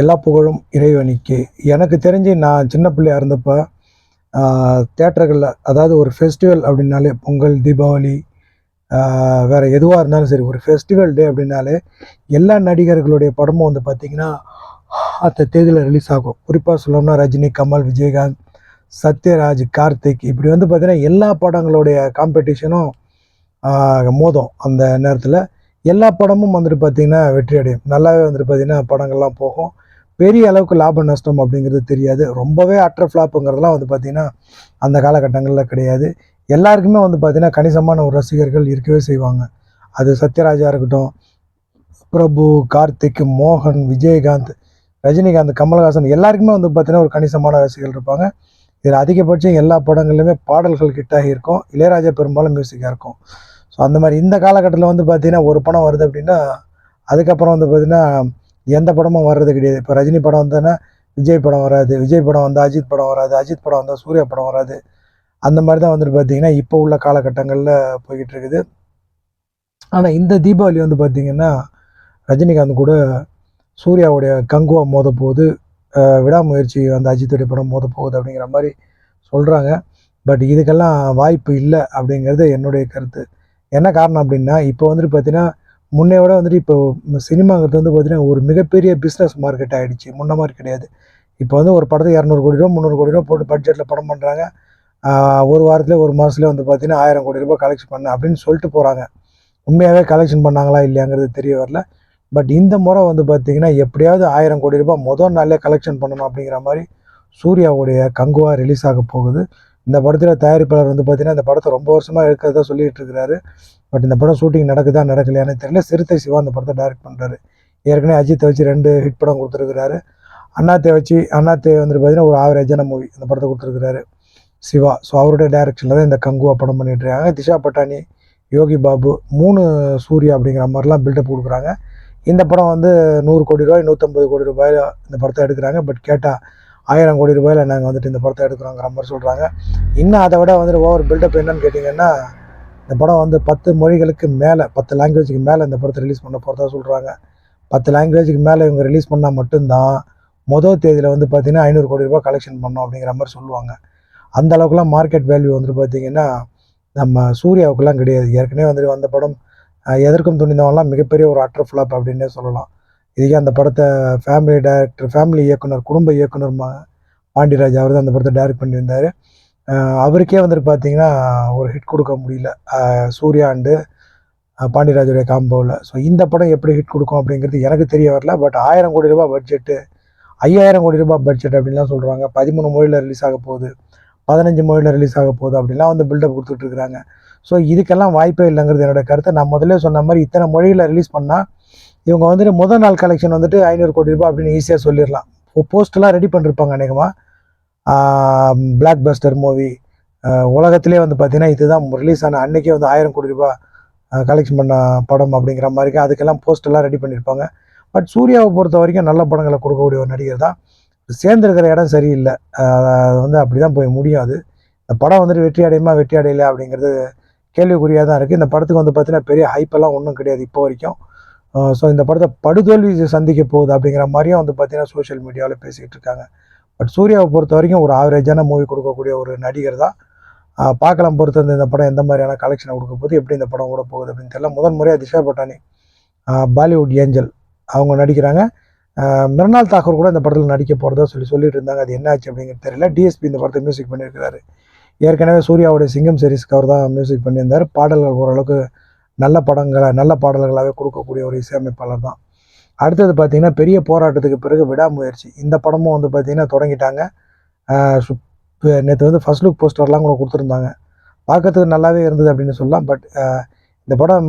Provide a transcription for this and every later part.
எல்லா புகழும் இறைவனுக்கு. எனக்கு தெரிஞ்சு நான் சின்ன பிள்ளையா இருந்தப்போ தேட்டர்களில் அதாவது ஒரு ஃபெஸ்டிவல் அப்படின்னாலே பொங்கல் தீபாவளி வேறு எதுவாக இருந்தாலும் சரி ஒரு ஃபெஸ்டிவல் டே அப்படின்னாலே எல்லா நடிகர்களுடைய படமும் வந்து பார்த்திங்கன்னா அந்த தேதியில் ரிலீஸ் ஆகும். குறிப்பாக சொல்லணும்னா ரஜினி கமல் விஜயகாந்த் சத்யராஜ் கார்த்திக் இப்படி வந்து பார்த்திங்கன்னா எல்லா படங்களுடைய காம்படிஷனும் மோதும் அந்த நேரத்தில். எல்லா படமும் வந்துட்டு பார்த்திங்கன்னா வெற்றி அடையும் நல்லாவே வந்துட்டு பார்த்திங்கன்னா படங்கள்லாம் போகும். பெரிய அளவுக்கு லாப நஷ்டம் அப்படிங்கிறது தெரியாது. ரொம்பவே அற்ற ஃப்ளாப்புங்கிறதுலாம் வந்து பார்த்திங்கன்னா அந்த காலகட்டங்களில் கிடையாது. எல்லாருக்குமே வந்து பார்த்திங்கன்னா கணிசமான ஒரு ரசிகர்கள் இருக்கவே செய்வாங்க. அது சத்யராஜா இருக்கட்டும் பிரபு கார்த்திக் மோகன் விஜயகாந்த் ரஜினிகாந்த் கமல்ஹாசன் எல்லாருக்குமே வந்து பார்த்திங்கன்னா ஒரு கணிசமான ரசிகர்கள் இருப்பாங்க. இதில் அதிகபட்சம் எல்லா படங்கள்லையுமே பாடல்கள் கிட்டாகி இருக்கும். இளையராஜா பெரும்பாலும் மியூசிக்காக இருக்கும். ஸோ அந்த மாதிரி இந்த காலகட்டத்தில் வந்து பார்த்திங்கன்னா ஒரு படம் வருது அப்படின்னா அதுக்கப்புறம் வந்து பார்த்திங்கன்னா எந்த படமும் வர்றது கிடையாது. இப்போ ரஜினி படம் வந்தோன்னா விஜய் படம் வராது. விஜய் படம் வந்தால் அஜித் படம் வராது. அஜித் படம் வந்தால் சூர்யா படம் வராது. அந்த மாதிரி தான் வந்துட்டு பார்த்தீங்கன்னா இப்போ உள்ள காலகட்டங்களில் போய்கிட்டு இருக்குது. ஆனால் இந்த தீபாவளி வந்து பார்த்திங்கன்னா ரஜினிகாந்த் கூட சூர்யாவுடைய கங்குவா மோத போகுது. விடாமுயற்சி அந்த அஜித்துடைய படம் மோத போகுது அப்படிங்கிற மாதிரி சொல்கிறாங்க பட் இதுக்கெல்லாம் வாய்ப்பு இல்லை அப்படிங்கிறது என்னுடைய கருத்து. என்ன காரணம் அப்படின்னா இப்போ வந்துட்டு பார்த்தீங்கன்னா முன்னே விட வந்துட்டு இப்போ சினிமாங்கிறது வந்து பார்த்திங்கன்னா ஒரு மிகப்பெரிய பிஸ்னஸ் மார்க்கெட் ஆகிடுச்சு முன்ன மாதிரி கிடையாது. இப்போ வந்து ஒரு படத்தை இரநூறு கோடி ரூபா முந்நூறு கோடி ரூபா போட்டு பட்ஜெட்டில் படம் பண்ணுறாங்க ஒரு வாரத்தில் ஒரு மாதத்துல வந்து பார்த்தீங்கன்னா ஆயிரம் கோடி ரூபாய் கலெக்ஷன் பண்ண அப்படின்னு சொல்லிட்டு போகிறாங்க உண்மையாகவே கலெக்ஷன் பண்ணாங்களா இல்லையாங்கிறது தெரிய வரல. பட் இந்த முறை வந்து பார்த்திங்கன்னா எப்படியாவது ஆயிரம் கோடி ரூபாய் முதல் நாளே கலெக்ஷன் பண்ணணும் அப்படிங்கிற மாதிரி சூர்யாவுடைய கங்குவா ரிலீஸ் ஆக போகுது. இந்த படத்தில் தயாரிப்பாளர் வந்து பார்த்தீங்கன்னா இந்த படத்தை ரொம்ப வருஷமாக எடுக்கிறதா சொல்லிட்டு இருக்கிறாரு பட் இந்த படம் ஷூட்டிங் நடக்குதா நடக்கலையான்னு தெரியல. சிறுத்தை சிவா அந்த படத்தை டைரக்ட் பண்ணுறாரு ஏற்கனவே அஜித்தை வச்சு ரெண்டு ஹிட் படம் கொடுத்துருக்கிறாரு. அண்ணாத்தை வச்சு அண்ணாத்தை வந்துட்டு பார்த்தீங்கன்னா ஒரு ஆவரேஜான மூவி அந்த படத்தை கொடுத்துருக்கிறாரு சிவா. ஸோ அவருடைய டைரக்ஷனில் தான் இந்த கங்குவா படம் பண்ணிட்டு இருக்காங்க. திஷா பட்டானி யோகி பாபு மூணு சூர்யா அப்படிங்கிற மாதிரிலாம் பில்டப் கொடுக்குறாங்க. இந்த படம் வந்து நூறு கோடி ரூபாய் நூற்றம்பது கோடி ரூபாயில் இந்த படத்தை எடுக்கிறாங்க. பட் கேட்டால் ஆயிரம் கோடி ரூபாயில் நாங்கள் வந்துட்டு இந்த படத்தை எடுக்கிறோங்கிற மாதிரி சொல்கிறாங்க இன்னும் அதை விட வந்துட்டு ஓவர் பில்டப் என்னன்னு கேட்டிங்கன்னா இந்த படம் வந்து பத்து மொழிகளுக்கு மேலே பத்து லாங்குவேஜுக்கு மேலே இந்த படத்தை ரிலீஸ் பண்ண போகிறதா சொல்கிறாங்க பத்து லாங்குவேஜுக்கு மேலே இவங்க ரிலீஸ் பண்ணால் மட்டும்தான் மொதல் தேதியில் வந்து பார்த்திங்கன்னா ஐநூறு கோடி ரூபாய் கலெக்ஷன் பண்ணோம் அப்படிங்கிற மாதிரி சொல்லுவாங்க. அந்த அளவுக்குலாம் மார்க்கெட் வேல்யூ வந்துட்டு பார்த்திங்கன்னா நம்ம சூர்யாவுக்குலாம் கிடையாது. ஏற்கனவே வந்துட்டு வந்த படம் எதற்கும் துணிந்தவன்லாம் மிகப்பெரிய ஒரு அட்டர் ஃப்ளாப் அப்படின்னே சொல்லலாம். இதுக்கே அந்த படத்தை ஃபேமிலி டேரக்டர் ஃபேமிலி இயக்குனர் குடும்ப இயக்குனர் மா பாண்டியராஜ் அவர் தான் அந்த படத்தை டைரக்ட் பண்ணியிருந்தார். அவருக்கே வந்துட்டு பார்த்தீங்கன்னா ஒரு ஹிட் கொடுக்க முடியல. சூர்யா அண்டு பாண்டியராஜுடைய காம்போவில் ஸோ இந்த படம் எப்படி ஹிட் கொடுக்கும் அப்படிங்கிறது எனக்கு தெரிய வரல. பட் ஆயிரம் கோடி ரூபாய் பட்ஜெட்டு ஐயாயிரம் கோடி ரூபாய் பட்ஜெட் அப்படின்லாம் சொல்கிறாங்க பதிமூணு மொழியில் ரிலீஸ் ஆக போகுது. பதினஞ்சு மொழியில் ரிலீஸ் ஆக போகுது அப்படிலாம் வந்து பில்டப் கொடுத்துட்டு ஸோ இதுக்கெல்லாம் வாய்ப்பே இல்லைங்கிறது என்னோட கருத்தை. நான் முதல்ல சொன்ன மாதிரி இத்தனை மொழியில் ரிலீஸ் பண்ணால் இவங்க வந்துட்டு முதல் நாள் கலெக்ஷன் வந்துட்டு ஐநூறு கோடி ரூபாய் அப்படின்னு ஈஸியாக சொல்லிடலாம். போஸ்ட்லாம் ரெடி பண்ணிருப்பாங்க அநேகமாக பிளாக் பஸ்டர் மூவி உலகத்திலே வந்து பார்த்தீங்கன்னா இதுதான் ரிலீஸ் ஆன அன்றைக்கே வந்து ஆயிரம் கோடி ரூபாய் கலெக்ஷன் பண்ண படம் அப்படிங்கிற மாதிரி அதுக்கெல்லாம் போஸ்டெல்லாம் ரெடி பண்ணியிருப்பாங்க பட் சூர்யாவை பொறுத்த வரைக்கும் நல்ல படங்களை கொடுக்கக்கூடிய ஒரு நடிகர் தான். சேர்ந்துருக்கிற இடம் சரியில்லை. அது வந்து அப்படி தான் போய் முடியும் அது. இந்த படம் வந்துட்டு வெற்றி அடையுமா வெற்றி அடையலை அப்படிங்கிறது கேள்விக்குறியாக தான் இருக்குது இந்த படத்துக்கு வந்து பார்த்தீங்கன்னா பெரிய ஹைப்பெல்லாம் ஒன்றும் கிடையாது இப்போ வரைக்கும். ஸோ இந்த படத்தை படுதோல்வி சந்திக்க போகுது அப்படிங்கிற மாதிரியும் வந்து பார்த்தீங்கன்னா சோஷியல் மீடியாவில் பேசிக்கிட்டு இருக்காங்க. பட் சூர்யாவை பொறுத்த வரைக்கும் ஒரு ஆவரேஜான மூவி கொடுக்கக்கூடிய ஒரு நடிகர் தான். பார்க்கலாம் பொறுத்து வந்து இந்த படம் எந்த மாதிரியான கலெக்ஷனை கொடுக்க போகுது எப்படி இந்த படம் கூட போகுது அப்படின்னு தெரியல. முதல் முறையாக திஷா பட்டானி பாலிவுட் ஏஞ்சல் அவங்க நடிக்கிறாங்க. மிருனால் தாக்கூர் கூட இந்த படத்தில் நடிக்க போகிறதா சொல்லி சொல்லிட்டு இருந்தாங்க. அது என்ன ஆச்சு அப்படிங்கிறது தெரியல. டிஎஸ்பி இந்த படத்தை மியூசிக் பண்ணியிருக்கிறாரு. ஏற்கனவே சூர்யாவுடைய சிங்கம் சீரீஸ்க்கு அவர் தான் மியூசிக் பண்ணியிருந்தார். பாடல்கள் ஓரளவுக்கு நல்ல படங்களை நல்ல பாடல்களாகவே கொடுக்கக்கூடிய ஒரு இசையமைப்பாளர் தான். அடுத்தது பார்த்திங்கன்னா பெரிய போராட்டத்துக்கு பிறகு விடாமுயற்சி. இந்த படமும் வந்து பார்த்திங்கன்னா தொடங்கிட்டாங்க. நேற்று வந்து ஃபர்ஸ்ட் லுக் போஸ்டர்லாம் கூட கொடுத்துருந்தாங்க. பார்க்கறதுக்கு நல்லாவே இருந்தது அப்படின்னு சொல்லலாம். பட் இந்த படம்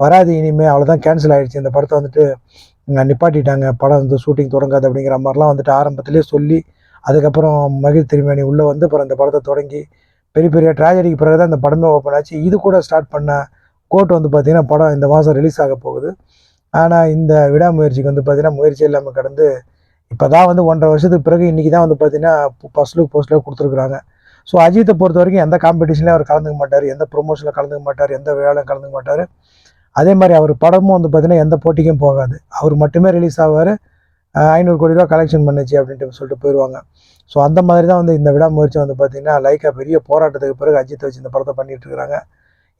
வராது இனிமேல் அவ்வளோதான் கேன்சல் ஆகிடுச்சு இந்த படத்தை வந்துட்டு நிப்பாட்டிட்டாங்க. படம் வந்து ஷூட்டிங் தொடங்காது அப்படிங்கிற மாதிரிலாம் வந்துட்டு ஆரம்பத்திலே சொல்லி அதுக்கப்புறம் மகிழ் திருமேனி உள்ளே வந்து அப்புறம் இந்த படத்தை தொடங்கி பெரிய பெரிய ட்ராஜடிக்கு பிறகு தான் இந்த படமே ஓப்பன் ஆச்சு. இது கூட ஸ்டார்ட் பண்ண கோர்ட் வந்து பார்த்திங்கன்னா படம் இந்த மாதம் ரிலீஸ் ஆக போகுது. ஆனால் இந்த விடாமுயற்சிக்கு வந்து பார்த்திங்கன்னா முயற்சி இல்லாமல் கடந்து இப்போ தான் வந்து ஒன்றரை வருஷத்துக்கு பிறகு இன்றைக்கி தான் வந்து பார்த்திங்கன்னா ஃபஸ்ட் லுக் போஸ்ட்டில் கொடுத்துருக்குறாங்க. ஸோ அஜித்தை பொறுத்த வரைக்கும் எந்த காம்படிஷன்லையும் அவர் கலந்துக்க மாட்டார். எந்த ப்ரொமோஷனில் கலந்துக்க மாட்டார். எந்த விழாவிலும் கலந்துக்க மாட்டார். அதே மாதிரி அவர் படமும் வந்து பார்த்தீங்கன்னா எந்த போட்டிக்கும் போகாது. அவர் மட்டுமே ரிலீஸ் ஆவார். ஐநூறு கோடி ரூபா கலெக்ஷன் பண்ணுச்சு அப்படின்ட்டு சொல்லிட்டு போயிடுவாங்க ஸோ அந்த மாதிரி தான் வந்து இந்த விடாமுயற்சி வந்து பார்த்தீங்கன்னா லைக்கா பெரிய போராட்டத்துக்கு பிறகு அஜித் வச்சு இந்த படத்தை பண்ணிகிட்டு இருக்கிறாங்க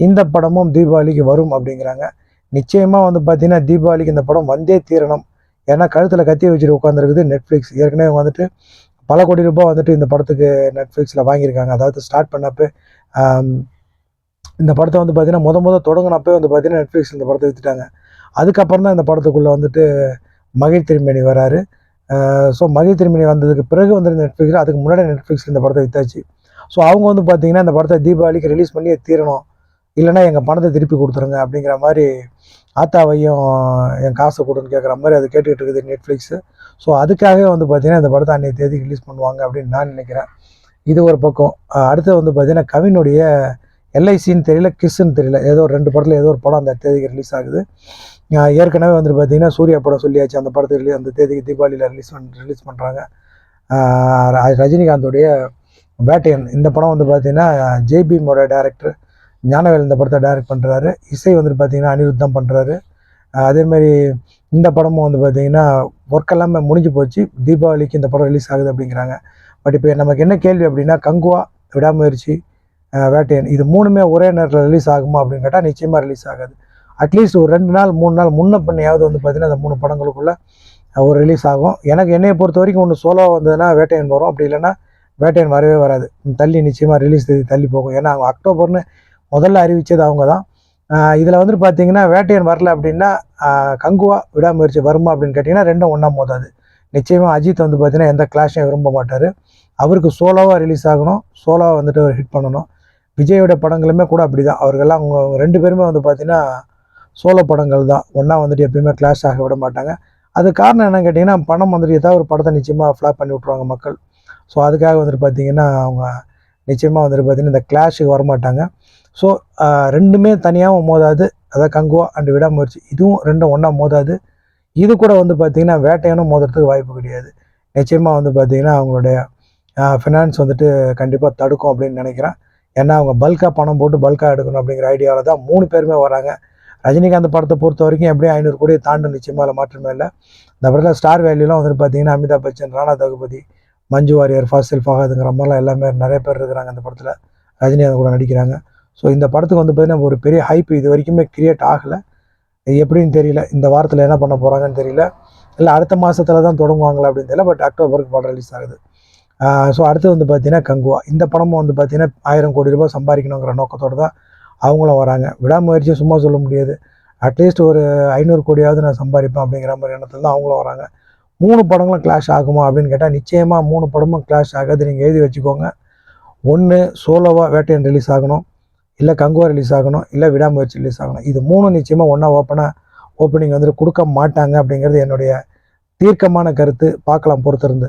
இந்த படமும் தீபாவளிக்கு வரும் அப்படிங்கிறாங்க. நிச்சயமாக வந்து பார்த்திங்கன்னா தீபாவளிக்கு இந்த படம் வந்தே தீரணும். ஏன்னா கழுத்தில் கத்தி வச்சுட்டு உட்காந்துருக்குது நெட்ஃப்ளிக்ஸ் ஏற்கனவே வந்துட்டு பல கோடி ரூபாய் வந்துட்டு இந்த படத்துக்கு நெட்ஃப்ளிக்ஸில் வாங்கியிருக்காங்க. அதாவது ஸ்டார்ட் பண்ணப்போ இந்த படத்தை வந்து பார்த்தீங்கன்னா முத முத தொடங்கினப்போ வந்து பார்த்தீங்கன்னா நெட்ஃப்ளிக்ஸ் இந்த படத்தை விற்றுட்டாங்க அதுக்கப்புறம் தான் இந்த படத்துக்குள்ளே வந்துட்டு மகிழ் திருமணி வராரு. ஸோ மகிழ் திருமணி வந்ததுக்கு பிறகு வந்து நெட்ஃப்ளிக்ஸில் அதுக்கு முன்னாடி நெட்ஃப்ளிக்ஸில் இந்த படத்தை வித்தாச்சு. ஸோ அவங்க வந்து பார்த்திங்கன்னா இந்த படத்தை தீபாவளிக்கு ரிலீஸ் பண்ணியே தீரணும். இல்லைன்னா எங்கள் பணத்தை திருப்பி கொடுத்துருங்க அப்படிங்கிற மாதிரி ஆத்தாவையும் என் காசை கொடுன்னு கேட்குற மாதிரி அது கேட்டுக்கிட்டு இருக்குது நெட்ஃப்ளிக்ஸு ஸோ அதுக்காகவே வந்து பார்த்திங்கன்னா இந்த படத்தை அன்றைய தேதி ரிலீஸ் பண்ணுவாங்க அப்படின்னு நான் நினைக்கிறேன். இது ஒரு பக்கம். அடுத்து வந்து பார்த்தீங்கன்னா கவினுடைய எல்ஐசின்னு தெரியல கிஸ்ன்னு தெரியல. ஏதோ ஒரு ரெண்டு படத்தில் ஏதோ ஒரு படம் அந்த தேதிக்கு ரிலீஸ் ஆகுது. ஏற்கனவே வந்துட்டு பார்த்தீங்கன்னா சூர்யா படம் சொல்லியாச்சு. அந்த படத்தை ரிலீஸ் அந்த தேதிக்கு தீபாவளியில் ரிலீஸ் பண்ண ரிலீஸ் பண்ணுறாங்க ரஜினிகாந்தோடைய பேட்டையன் இந்த படம் வந்து பார்த்தீங்கன்னா ஜேபிமோட டேரக்டர் ஞானவேல் இந்த படத்தை டைரக்ட் பண்ணுறாரு இசை வந்துட்டு பார்த்தீங்கன்னா அனிருத் தான் பண்ணுறாரு அதேமாரி இந்த படமும் வந்து பார்த்தீங்கன்னா ஒர்க் எல்லாமே முடிஞ்சு போச்சு. தீபாவளிக்கு இந்த படம் ரிலீஸ் ஆகுது அப்படிங்கிறாங்க. பட் இப்போ நமக்கு என்ன கேள்வி அப்படின்னா கங்குவா விடாமுயற்சி வேட்டையன் இது மூணுமே ஒரே நேரத்தில் ரிலீஸ் ஆகுமா அப்படின்னு கேட்டால் நிச்சயமாக ரிலீஸ் ஆகாது. அட்லீஸ்ட் ஒரு ரெண்டு நாள் மூணு நாள் முன்ன பண்ணியாவது வந்து பார்த்தீங்கன்னா அந்த மூணு படங்களுக்குள்ளே ஒரு ரிலீஸ் ஆகும். எனக்கு என்னையை பொறுத்த வரைக்கும் ஒன்று சோலோ வந்ததுன்னா வேட்டையன் வரும். அப்படி இல்லைன்னா வேட்டையன் வரவே வராது. தள்ளி நிச்சயமாக ரிலீஸ் தேதி தள்ளி போகும். ஏன்னா அவங்க அக்டோபர்னு முதல்ல அறிவித்தது அவங்க தான் இதில் வந்துட்டு பார்த்தீங்கன்னா வேட்டையன் வரல அப்படின்னா கங்குவா விடாமுயற்சி வருமா அப்படின்னு கேட்டிங்கன்னா ரெண்டும் ஒன்றா மோதாது. நிச்சயமாக அஜித் வந்து பார்த்தீங்கன்னா எந்த கிளாஷையும் விரும்ப மாட்டார். அவருக்கு சோலோவாக ரிலீஸ் ஆகணும். சோலோவாக வந்துட்டு அவர் ஹிட் பண்ணணும். விஜயோட படங்களுமே கூட அப்படி தான் அவர்கள்லாம் அவங்க ரெண்டு பேருமே வந்து பார்த்தீங்கன்னா சோலோ படங்கள் தான். ஒன்றா வந்துட்டு எப்பயுமே கிளாஷ் ஆக விட மாட்டாங்க. அது காரணம் என்னன்னு கேட்டிங்கன்னா பணம் வந்துட்டு ஏதாவது ஒரு படத்தை நிச்சயமாக ஃப்ளாப் பண்ணி விட்ருவாங்க மக்கள். ஸோ அதுக்காக வந்துட்டு பார்த்தீங்கன்னா அவங்க நிச்சயமாக வந்துட்டு பார்த்தீங்கன்னா இந்த கிளாஷுக்கு வரமாட்டாங்க. ஸோ ரெண்டுமே தனியாகவும் மோதாது. அதாவது கங்குவா அண்டு விடாமுயற்சி. இதுவும் ரெண்டும் ஒன்றா மோதாது. இது கூட வந்து பார்த்திங்கன்னா வேட்டையானும் மோதுறதுக்கு வாய்ப்பு கிடையாது. நிச்சயமாக வந்து பார்த்திங்கன்னா அவங்களுடைய ஃபினான்ஸ் வந்துட்டு கண்டிப்பாக தடுக்கும் அப்படின்னு நினைக்கிறேன். ஏன்னா அவங்க பல்காக பணம் போட்டு பல்காக எடுக்கணும் அப்படிங்கிற ஐடியாவில் தான் மூணு பேருமே வராங்க. ரஜினிகாந்த் படத்தை பொறுத்த வரைக்கும் எப்படியும் ஐநூறு கோடியை தாண்டும் நிச்சயமாக அதில் மாற்றமே இல்லை. இந்த படத்தில் ஸ்டார் வேல்யூலாம் வந்துட்டு பார்த்தீங்கன்னா அமிதாப் பச்சன் ராணா தகுபதி மஞ்சு வாரியர் ஃபாசில் ஃபஹாதுங்கிற மாதிரிலாம் எல்லாமே நிறைய பேர் இருக்கிறாங்க அந்த படத்தில். ரஜினிகாந்த் கூட நடிக்கிறாங்க. ஸோ இந்த படத்துக்கு வந்து பார்த்தீங்கன்னா ஒரு பெரிய ஹைப் இது வரைக்குமே கிரியேட் ஆகலை. எப்படின்னு தெரியல. இந்த வாரத்தில் என்ன பண்ண போகிறாங்கன்னு தெரியல. இல்லை அடுத்த மாதத்தில் தான் தொடங்குவாங்களா அப்படின்னு தெரியல. பட் அக்டோபருக்கு படம் ரிலீஸ் ஆகுது. ஸோ அடுத்து வந்து பார்த்தீங்கன்னா கங்குவா. இந்த படமும் வந்து பார்த்தீங்கன்னா ஆயிரம் கோடி ரூபாய் சம்பாதிக்கணுங்கிற நோக்கத்தோடு தான் அவங்களும் வராங்க. விடாமுயற்சியை சும்மா சொல்ல முடியாது. அட்லீஸ்ட் ஒரு ஐநூறு கோடியாவது நான் சம்பாதிப்பேன் அப்படிங்கிற மாதிரி எண்ணத்தில் தான் அவங்களும் வராங்க. மூணு படங்களும் கிளாஷ் ஆகுமா அப்படின்னு கேட்டால் நிச்சயமாக மூணு படமும் கிளாஷ் ஆகாது. நீங்கள் எழுதி வச்சுக்கோங்க. ஒன்று சோலோவாக வேட்டையன் ரிலீஸ் ஆகணும். இல்லை கங்குவா ரிலீஸ் ஆகணும். இல்லை விடாமுயற்சி ரிலீஸ் ஆகணும். இது மூணும் நிச்சயமாக ஒன்றா ஓப்பனாக ஓப்பனிங் வந்துட்டு கொடுக்க மாட்டாங்க அப்படிங்கிறது என்னுடைய தீர்க்கமான கருத்து. பார்க்கலாம் பொறுத்திருந்து.